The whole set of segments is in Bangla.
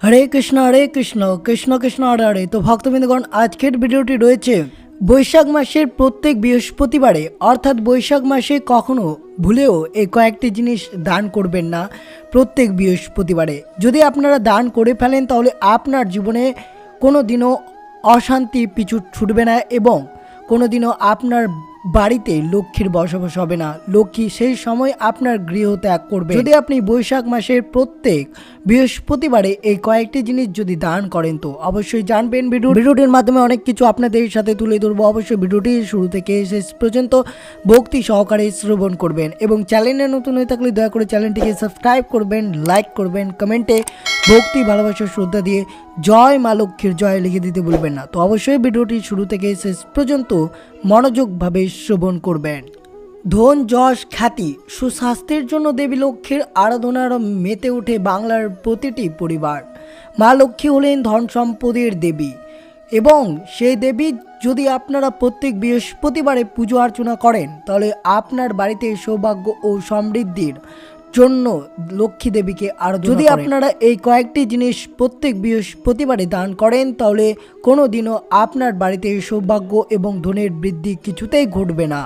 হরে কৃষ্ণ হরে কৃষ্ণ কৃষ্ণ কৃষ্ণ, হরে হরে। তো ভক্তবৃন্দগণ, আজকের ভিডিওটি রয়েছে বৈশাখ মাসের প্রত্যেক বৃহস্পতিবারে। অর্থাৎ বৈশাখ মাসে কখনো ভুলেও এই কয়েকটি জিনিস দান করবেন না প্রত্যেক বৃহস্পতিবারে। যদি আপনারা দান করে ফেলেন, তাহলে আপনার জীবনে কোনো দিনও অশান্তি পিছু ছুটবে না এবং কোনো দিনও আপনার বাড়িতে লক্ষ্মীর বসবাস হবে না। লক্ষ্মী সেই সময় আপনার গৃহ ত্যাগ করবে। যদি আপনি বৈশাখ মাসের প্রত্যেক বৃহস্পতিবারে এই কয়েকটি জিনিস যদি দান করেন তো অবশ্যই জানবেন ভিডিও ভিডিওটির মাধ্যমে অনেক কিছু আপনাদের সাথে তুলে ধরবো। অবশ্যই ভিডিওটি শুরু থেকে শেষ পর্যন্ত ভক্তি সহকারে শ্রবণ করবেন এবং চ্যানেলে নতুন হয়ে থাকলে দয়া করে চ্যানেলটিকে সাবস্ক্রাইব করবেন লাইক করবেন কমেন্টে ভক্তি ভালোবাসা শ্রদ্ধা দিয়ে জয় মা লক্ষ্মীর জয় লিখে দিতে ভুলবেন না। তো অবশ্যই ভিডিওটি শুরু থেকে শেষ পর্যন্ত মনোযোগভাবে শ্রবণ করবেন। ধন, যশ, খ্যাতি, সুস্বাস্থ্যের জন্য দেবী লক্ষ্মীর আরাধনার মেতে ওঠে বাংলার প্রতিটি পরিবার। মা লক্ষ্মী হলেন ধন সম্পদের দেবী এবং সেই দেবী যদি আপনারা প্রত্যেক বৃহস্পতিবারে পুজো অর্চনা করেন, তাহলে আপনার বাড়িতে সৌভাগ্য ও সমৃদ্ধির জন্য লক্ষ্মী দেবীকে আর যদি আপনারা এই কয়েকটি জিনিস প্রত্যেক বৃহস্পতিবারে দান করেন তাহলে কোনো দিনও আপনার বাড়িতে সৌভাগ্য এবং ধনের বৃদ্ধি কিছুতেই ঘটবে না।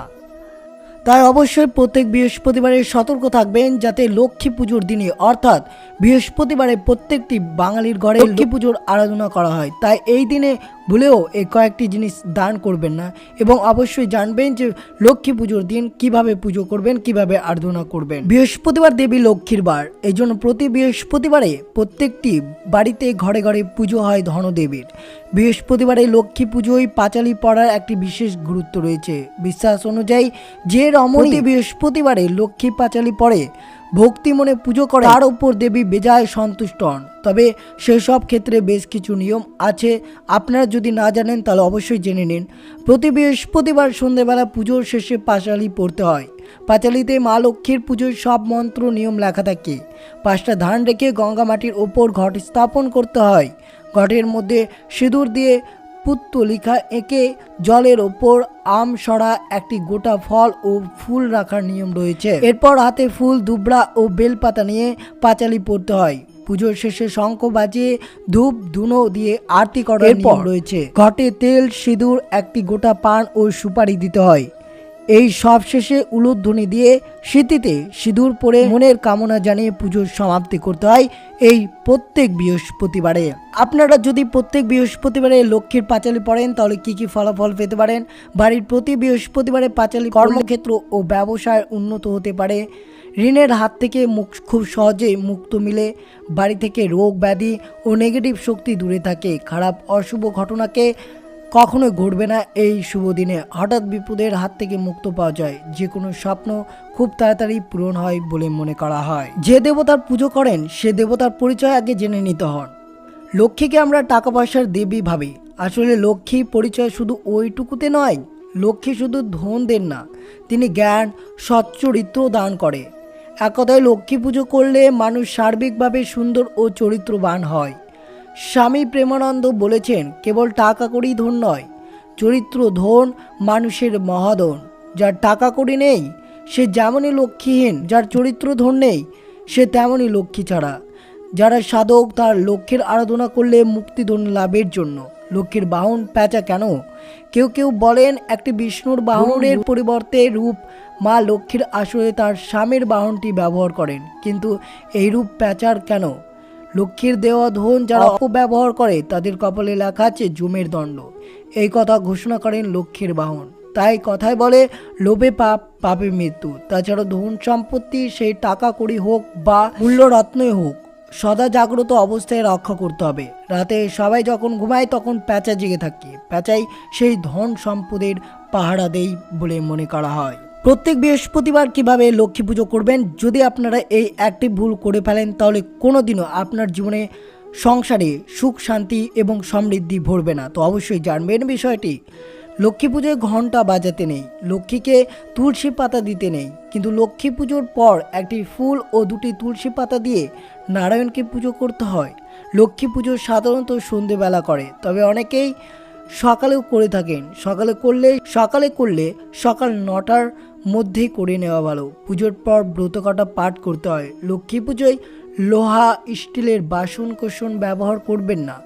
তাই অবশ্যই প্রত্যেক বৃহস্পতিবারে সতর্ক থাকবেন যাতে লক্ষ্মী পুজোর দিনে অর্থাৎ বৃহস্পতিবারে প্রত্যেকটি বাঙালির ঘরে লক্ষ্মী পুজোর আরাধনা করা হয়। তাই এই দিনে ভুলেও এই কয়েকটি জিনিস দান করবেন না এবং অবশ্যই জানবেন যে লক্ষ্মী পুজোর দিন কীভাবে পুজো করবেন, কীভাবে আরাধনা করবেন। বৃহস্পতিবার দেবী লক্ষ্মীর বার। এই জন্য প্রতি বৃহস্পতিবারে প্রত্যেকটি বাড়িতে ঘরে ঘরে পুজো হয় ধনদেবীর। বৃহস্পতিবারে লক্ষ্মী পুজোয় পাঁচালি পড়ার একটি বিশেষ গুরুত্ব রয়েছে। বিশ্বাস অনুযায়ী যে রমণী বৃহস্পতিবারে লক্ষ্মী পাঁচালি পড়ে ভক্তি মনে পুজো করে। তার উপর দেবী বেজায় সন্তুষ্ট হন। তবে সেসব ক্ষেত্রে বেশ কিছু নিয়ম আছে। আপনারা যদি না জানেন, তাহলে অবশ্যই জেনে নিন। প্রতি বৃহস্পতিবার সন্ধেবেলা পুজোর শেষে পাঁচালি পড়তে হয়। পাঁচালিতে মা লক্ষ্মীর পুজোর সব মন্ত্র, নিয়ম লেখা থাকে। পাঁচটা ধান রেখে গঙ্গা মাটির ওপর ঘট স্থাপন করতে হয়। ঘটের মধ্যে সিঁদুর দিয়ে পুত্তলিকা এঁকে জলের ওপর আম সরা একটি গোটা ফল ও ফুল রাখার নিয়ম রয়েছে। এরপর হাতে ফুল দুবড়া ও বেলপাতা নিয়ে পাঁচালি পড়তে হয়। পুজোর শেষে শঙ্খ বাজিয়ে ধূপ ধুনো দিয়ে আরতি করার নিয়ম রয়েছে। ঘটে তেল সিঁদুর একটি গোটা পান ও সুপারি দিতে হয়। এই সব শেষে উলুধ্বনি দিয়ে স্মৃতিতে সিঁদুর পরে মনের কামনা জানিয়ে পুজোর সমাপ্তি করতে হয় এই প্রত্যেক বৃহস্পতিবারে। আপনারা যদি প্রত্যেক বৃহস্পতিবারে লক্ষ্মীর পাঁচালি পড়েন, তাহলে কি কি ফলাফল পেতে পারেন? বাড়ির প্রতি বৃহস্পতিবারে পাঁচালি কর্মক্ষেত্র ও ব্যবসায় উন্নত হতে পারে। ঋণের হাত থেকে মুখ খুব সহজে মুক্ত মিলে, বাড়ি থেকে রোগ ব্যাধি ও নেগেটিভ শক্তি দূরে থাকে। খারাপ, অশুভ ঘটনাকে কখনোই ঘটবে না এই শুভ দিনে। হঠাৎ বিপদের হাত থেকে মুক্ত পাওয়া যায়। যে কোনো স্বপ্ন খুব তাড়াতাড়ি পূরণ হয় বলে মনে করা হয়। যে দেবতার পুজো করেন, সে দেবতার পরিচয় আগে জেনে নিতে হন। লক্ষ্মীকে আমরা টাকা পয়সার দেবী ভাবি। আসলে লক্ষ্মী পরিচয় শুধু ওইটুকুতে নয়, লক্ষ্মী শুধু ধন দেন না, তিনি জ্ঞান সচ্চরিত্র দান করে। এক কথায় লক্ষ্মী পুজো করলে মানুষ সার্বিকভাবে সুন্দর ও চরিত্রবান হয়। স্বামী প্রেমানন্দ বলেছেন, কেবল টাকা করেই ধন নয়, চরিত্র, ধন মানুষের মহাধন। যার টাকা করি নেই, সে যেমনই লক্ষ্মীহীন, যার চরিত্র ধন নেই, সে তেমনই লক্ষ্মী ছাড়া। যারা সাধক, তার লক্ষ্যের আরাধনা করলে মুক্তিধন লাভের জন্য। লক্ষ্মীর বাহন প্যাঁচা কেন? কেউ কেউ বলেন, একটি বিষ্ণুর বাহনের পরিবর্তে রূপ মা লক্ষ্মীর আসলে তার স্বামীর বাহনটি ব্যবহার করেন। কিন্তু এই রূপ প্যাঁচার কেন? লক্ষ্মীর দেওয়া ধন যারা অপব্যবহার করে তাদের কপালে লেখা আছে জুমের দণ্ড। এই কথা ঘোষণা করেন লক্ষ্মীর বাহন। তাই কথায় বলে লোভে পাপ পাপে মৃত্যু। তাছাড়া ধন সম্পত্তি সেই টাকা কড়ি হোক বা মূল্য রত্নই হোক সদা জাগ্রত অবস্থায় রক্ষা করতে হবে। রাতে সবাই যখন ঘুমায় তখন প্যাঁচা জেগে থাকে। প্যাঁচাই সেই ধন সম্পদের পাহারা দেই বলে মনে করা হয়। প্রত্যেক বৃহস্পতিবার কীভাবে লক্ষ্মী পুজো করবেন? যদি আপনারা এই একটি ভুল করে ফেলেন, তাহলে কোনোদিনও আপনার জীবনে সংসারে সুখ, শান্তি এবং সমৃদ্ধি ভরবে না। তো অবশ্যই জানবেন বিষয়টি। লক্ষ্মী পুজোয় ঘণ্টা বাজাতে নেই, লক্ষ্মীকে তুলসী পাতা দিতে নেই। কিন্তু লক্ষ্মী পুজোর পর একটি ফুল ও দুটি তুলসী পাতা দিয়ে নারায়ণকে পুজো করতে হয়। লক্ষ্মী পুজো সাধারণত সন্ধেবেলা করে, তবে অনেকেই সকালেও করে থাকেন। সকালে করলে সকালে করলে সকাল নটার মধ্যেই করে নেওয়া ভালো। পুজোর পর ব্রত কাটা পাঠ করতে হয়। লক্ষ্মী পুজোয় লোহা স্টিলের বাসন কোষণ ব্যবহার করবেন না।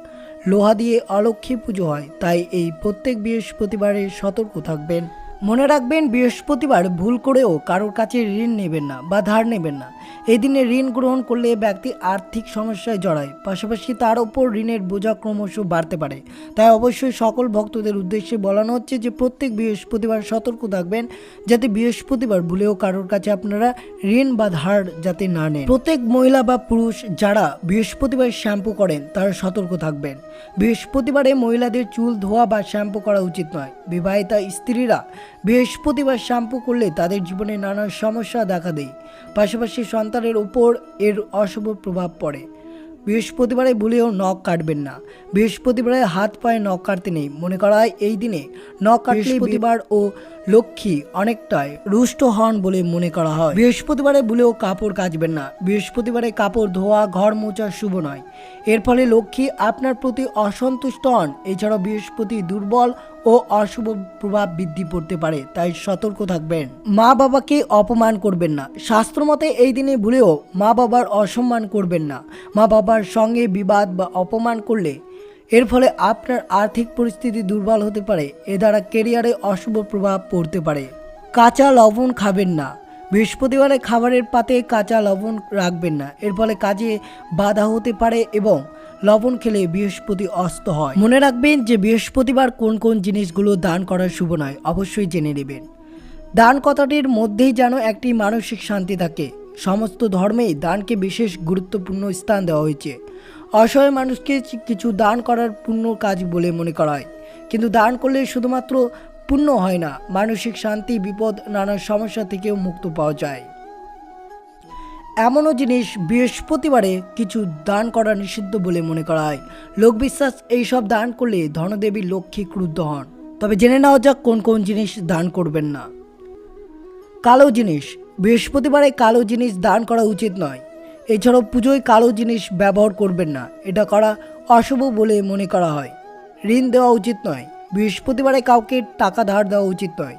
লোহা দিয়ে অলক্ষ্মী পুজো হয়, তাই এই প্রত্যেক বৃহস্পতিবারে সতর্ক থাকবেন। মনে রাখবেন, বৃহস্পতিবার ভুল করেও কারোর কাছে ঋণ নেবেন না বা ধার নেবেন না। এই দিনে ঋণ গ্রহণ করলে ব্যক্তি আর্থিক সমস্যায় জড়ায়। পাশাপাশি তার ওপর ঋণের বোঝা ক্রমশ বাড়তে পারে। তাই অবশ্যই সকল ভক্তদের উদ্দেশ্যে বলানো হচ্ছে যে, প্রত্যেক বৃহস্পতিবার সতর্ক থাকবেন, যাতে বৃহস্পতিবার ভুলেও কারোর কাছে আপনারা ঋণ বা ধার যাতে না নেন। প্রত্যেক মহিলা বা পুরুষ যারা বৃহস্পতিবার শ্যাম্পু করেন, তারা সতর্ক থাকবেন। বৃহস্পতিবারে মহিলাদের চুল, ধোয়া বা শ্যাম্পু করা উচিত নয়। বিবাহিতা স্ত্রীরা বৃহস্পতিবার শ্যাম্পু করলে তাদের জীবনে নানা সমস্যা দেখা দেয়। পাশাপাশি সন্তানের উপর এর অশুভ প্রভাব পড়ে। বৃহস্পতিবারে ভুলেও নখ কাটবেন না। বৃহস্পতিবারে হাত পায়ে নখ কাটতে নেই। মনে করা হয় এই দিনে নখ কাটলে বৃহস্পতিবার ও লক্ষ্মী অনেকটাই রুষ্ট হন বলে মনে করা হয়। বৃহস্পতিবারে ভুলেও কাপড় কাচবেন না। বৃহস্পতিবারে কাপড় ধোয়া, ঘর মোছা শুভ নয়। এর ফলে লক্ষ্মী আপনার প্রতি অসন্তুষ্ট হন। এছাড়াও বৃহস্পতি দুর্বল ও অশুভ প্রভাব বৃদ্ধি পড়তে পারে, তাই সতর্ক থাকবেন। মা বাবাকে অপমান করবেন না। শাস্ত্রমতে এই দিনে ভুলেও মা বাবার অসম্মান করবেন না। মা বাবার সঙ্গে বিবাদ বা অপমান করলে এর ফলে আপনার আর্থিক পরিস্থিতি দুর্বল হতে পারে। এ দ্বারা কেরিয়ারে অশুভ প্রভাব পড়তে পারে। কাঁচা লবণ খাবেন না। বৃহস্পতিবারে খাবারের পাতে কাঁচা লবণ রাখবেন না। এর ফলে কাজে বাধা হতে পারে এবং লবণ খেলে বৃহস্পতি অস্ত হয়। মনে রাখবেন যে বৃহস্পতিবার কোন কোন জিনিসগুলো দান করা শুভ নয়। অবশ্যই জেনে নেবেন। দান কথাটির মধ্যেই যেন একটি মানসিক শান্তি থাকে। সমস্ত ধর্মেই দানকে বিশেষ গুরুত্বপূর্ণ স্থান দেওয়া হয়েছে। অসহায় মানুষকে কিছু দান করার পূর্ণ কাজ বলে মনে করা হয়। কিন্তু দান করলে শুধুমাত্র পূর্ণ হয় না, মানসিক শান্তি, বিপদ, নানা সমস্যা থেকেও মুক্ত পাওয়া যায়। এমনও জিনিস বৃহস্পতিবারে কিছু দান করা নিষিদ্ধ বলে মনে করা হয়। লোকবিশ্বাস এইসব দান করলে ধনদেবী লক্ষ্মী ক্রুদ্ধ হন। তবে জেনে নেওয়া যাক কোন কোন জিনিস দান করবেন না। কালো জিনিস, বৃহস্পতিবারে কালো জিনিস দান করা উচিত নয়। এছাড়াও পুজোয় কালো জিনিস ব্যবহার করবেন না। এটা করা অশুভ বলে মনে করা হয়। ঋণ দেওয়া উচিত নয়। বৃহস্পতিবারে কাউকে টাকা ধার দেওয়া উচিত নয়।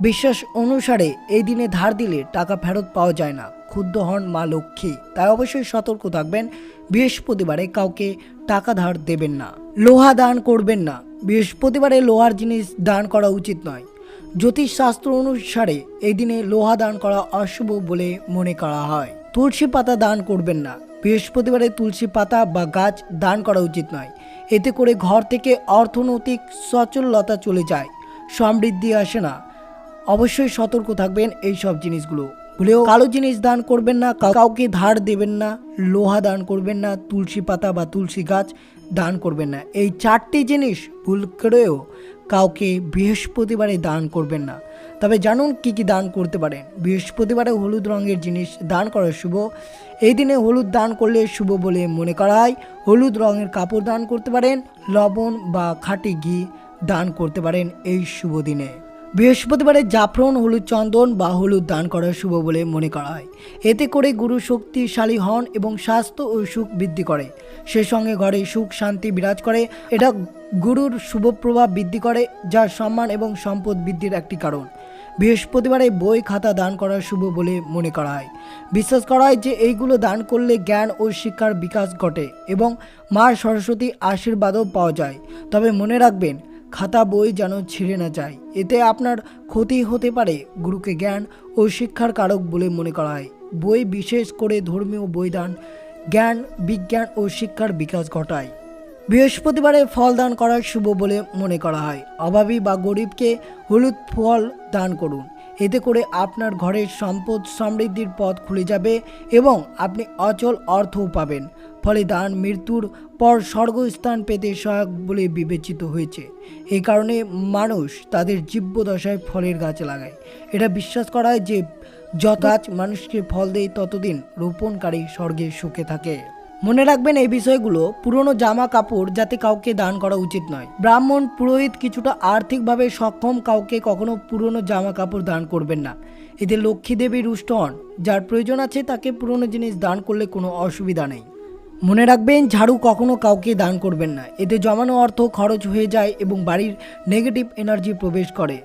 বিশ্বাস অনুসারে এই দিনে ধার দিলে টাকা ফেরত পাওয়া যায় না। ক্ষুদ্ধ হন মা লক্ষ্মী। তাই অবশ্যই সতর্ক থাকবেন। বৃহস্পতিবারে কাউকে টাকা ধার দেবেন না। লোহা দান করবেন না। বৃহস্পতিবারে লোহার জিনিস দান করা উচিত নয়। জ্যোতিষশাস্ত্র অনুসারে এই দিনে লোহা দান করা অশুভ বলে মনে করা হয়। তুলসী পাতা দান করবেন না। বৃহস্পতিবারে তুলসী পাতা বা গাছ দান করা উচিত নয়। এতে করে ঘর থেকে অর্থনৈতিক সচলতা চলে যায়, সমৃদ্ধি আসে না। অবশ্যই সতর্ক থাকবেন এই সব জিনিসগুলো। ভুলেও কালো জিনিস দান করবেন না কাউকে ধার দেবেন না, লোহা দান করবেন না, তুলসী পাতা বা তুলসী গাছ দান করবেন না। এই চারটি জিনিস ভুল করেও কাউকে বৃহস্পতিবারে দান করবেন না। তবে জানুন কি কি দান করতে পারেন বৃহস্পতিবারে হলুদ রঙের জিনিস দান করা শুভ। এই দিনে হলুদ দান করলে শুভ বলে মনে করা হয়। হলুদ রঙের কাপড় দান করতে পারেন, লবণ বা খাঁটি ঘি দান করতে পারেন এই শুভ দিনে। বৃহস্পতিবারে জাফরন, হলুদ চন্দন বা হলুদ দান করা শুভ বলে মনে করা হয়। এতে করে গুরু শক্তিশালী হন এবং স্বাস্থ্য ও সুখ বৃদ্ধি করে। সে সঙ্গে ঘরে সুখ, শান্তি বিরাজ করে। এটা গুরুর শুভ প্রভাব বৃদ্ধি করে, যা সম্মান এবং সম্পদ বৃদ্ধির একটি কারণ। বৃহস্পতিবারে বই খাতা দান করা শুভ বলে মনে করা হয়। বিশ্বাস করা হয় যে এইগুলো দান করলে জ্ঞান ও শিক্ষার বিকাশ ঘটে এবং মা সরস্বতী আশীর্বাদও পাওয়া যায়। তবে মনে রাখবেন, খাতা বই যেন ছিঁড়ে না যায়। এতে আপনার ক্ষতি হতে পারে, গুরুকে জ্ঞান ও শিক্ষার কারক বলে মনে করা হয়। বই বিশেষ করে ধর্মীয় বই দান জ্ঞান, বিজ্ঞান ও শিক্ষার বিকাশ ঘটায়। বৃহস্পতিবারে ফল দান করা শুভ বলে মনে করা হয়। অভাবী বা গরিবকে হলুদ ফল দান করুন। এতে করে আপনার ঘরের সম্পদ সমৃদ্ধির পথ খুলে যাবে এবং আপনি অচল অর্থও পাবেন। ফলে দান মৃত্যুর পর স্বর্গস্থান পেতে সহায়ক বলে বিবেচিত হয়েছে। এই কারণে মানুষ তাদের জীব্যদশায় ফলের গাছ লাগায়। এটা বিশ্বাস করা হয় যে যত গাছ মানুষকে ফল দেয়, ততদিন রোপণকারী স্বর্গে সুখে থাকে। মনে রাখবেন এই বিষয়গুলো পুরনো জামা কাপড় যাতে কাউকে দান করা উচিত নয়। ব্রাহ্মণ পুরোহিত কিছুটা আর্থিকভাবে সক্ষম কাউকে কখনো পুরনো জামা কাপড় দান করবেন না। এতে লক্ষ্মী দেবী রুষ্ট হন। যার প্রয়োজন আছে তাকে পুরনো জিনিস দান করলে কোনো অসুবিধা নেই। মনে রাখবেন ঝাড়ু কখনো কাউকে দান করবেন না। এতে জমানো অর্থ খরচ হয়ে যায় এবং বাড়ির নেগেটিভ এনার্জি প্রবেশ করে।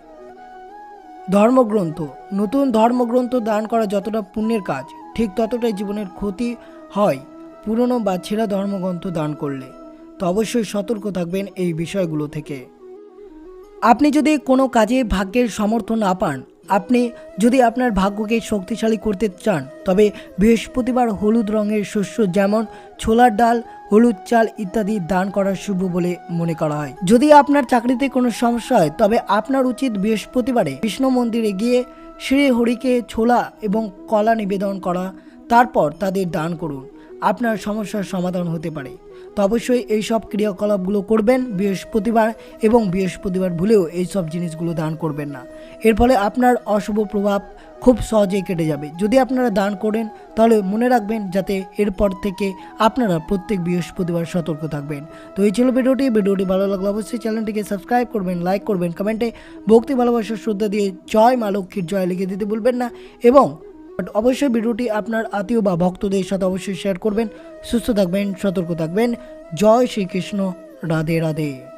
ধর্মগ্রন্থ। নতুন ধর্মগ্রন্থ দান করা যতটা পুণ্যের কাজ, ঠিক ততটাই জীবনের ক্ষতি হয়। পুরনো বা ছেঁড়া ধর্মগ্রন্থ দান করলে, তো অবশ্যই সতর্ক থাকবেন এই বিষয়গুলো থেকে। আপনি যদি কোনো কাজে ভাগ্যের সমর্থন না পান, আপনি যদি আপনার ভাগ্যকে শক্তিশালী করতে চান, তবে বৃহস্পতিবার হলুদ রঙের শস্য যেমন ছোলার ডাল, হলুদ চাল ইত্যাদি দান করা শুভ বলে মনে করা হয়। যদি আপনার চাকরিতে কোনো সমস্যা হয়, তবে আপনার উচিত বৃহস্পতিবারে কৃষ্ণ মন্দিরে গিয়ে শ্রী হরিকে ছোলা এবং কলা নিবেদন করা, তারপর তাদের দান করুন। আপনার সমস্যার সমাধান হতে পারে। তো অবশ্যই এই সব ক্রিয়াকলাপগুলো করবেন বৃহস্পতিবার এবং বৃহস্পতিবার ভুলেও এই সব জিনিসগুলো দান করবেন না। এর ফলে আপনার অশুভ প্রভাব খুব সহজেই কেটে যাবে। যদি আপনারা দান করেন, তাহলে মনে রাখবেন যাতে এরপর থেকে আপনারা প্রত্যেক বৃহস্পতিবার সতর্ক থাকবেন। তো এই ছিল ভিডিওটি। ভিডিওটি ভালো লাগলে অবশ্যই চ্যানেলটিকে সাবস্ক্রাইব করবেন, লাইক করবেন, কমেন্টে ভক্তি ভালোবাসার শ্রদ্ধা দিয়ে জয় মা লক্ষ্মীর জয় লিখে দিতে ভুলবেন না। এবং বাট অবশ্যই ভিডিওটি আপনার আত্মীয় বা ভক্তদের সাথে অবশ্যই শেয়ার করবেন। সুস্থ থাকবেন, সতর্ক থাকবেন। জয় শ্রীকৃষ্ণ। রাধে রাধে।